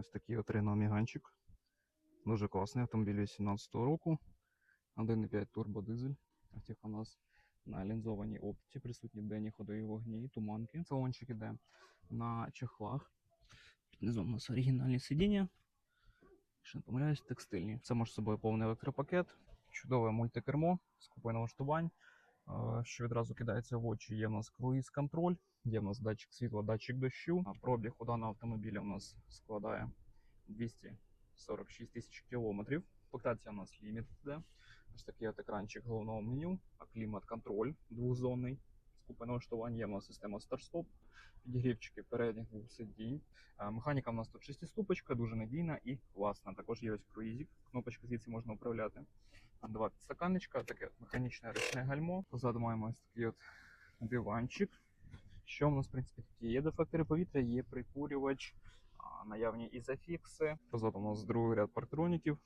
Ось такий от Renault Міганчик. Дуже класний автомобіль 18 року. 1,5 турбодизель. Автівка у нас на лінзованій оптиці, присутні денні ходові вогні туманки. Салончик іде на чехлах. Під низом у нас оригінальні сидіння. Якщо не помиляюсь, текстильні. Це може собою повний електропакет, чудове мультикермо з купою налаштувань. Що відразу кидається в очі, є в нас круїз контроль, є в нас датчик світла, датчик дощу. Пробіг у даного автомобіля у нас складає 246 тисяч кілометрів. Комплектація у нас ліміт де Ось такий от екранчик головного меню, а клімат-контроль двозонний. З купою є в нас система старт-стоп, підігрівчики передніх двох сидінь. Е, Механіка у нас тут шестиступочка, дуже надійна і класна. Також є ось круїзик, кнопочка звідси можна управляти. Два підстаканничка, таке механічне ручне гальмо. Позаду маємо ось такий от диванчик. Що в нас, в принципі, тут є? Є дефлектори повітря, є прикурювач, наявні ізофікси. Позаду у нас другий ряд партроніків.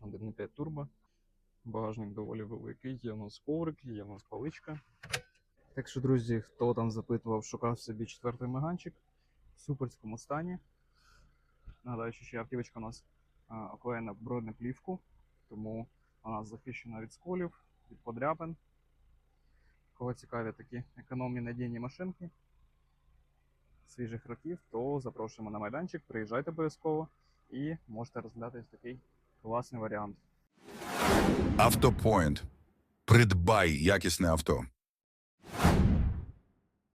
1.5 турбо. Багажник доволі великий. Є у нас коврик, є у нас паличка. Так що, друзі, хто там запитував, шукав собі четвертий меганчик в суперському стані. Нагадаю, що автівочка у нас оклеєна в бронеплівку, тому вона захищена від сколів, від подряпин. Кого цікаві такі економні надійні машинки свіжих років, то запрошуємо на майданчик, приїжджайте обов'язково і можете розглядати такий класний варіант. Автопоінт. Придбай якісне авто.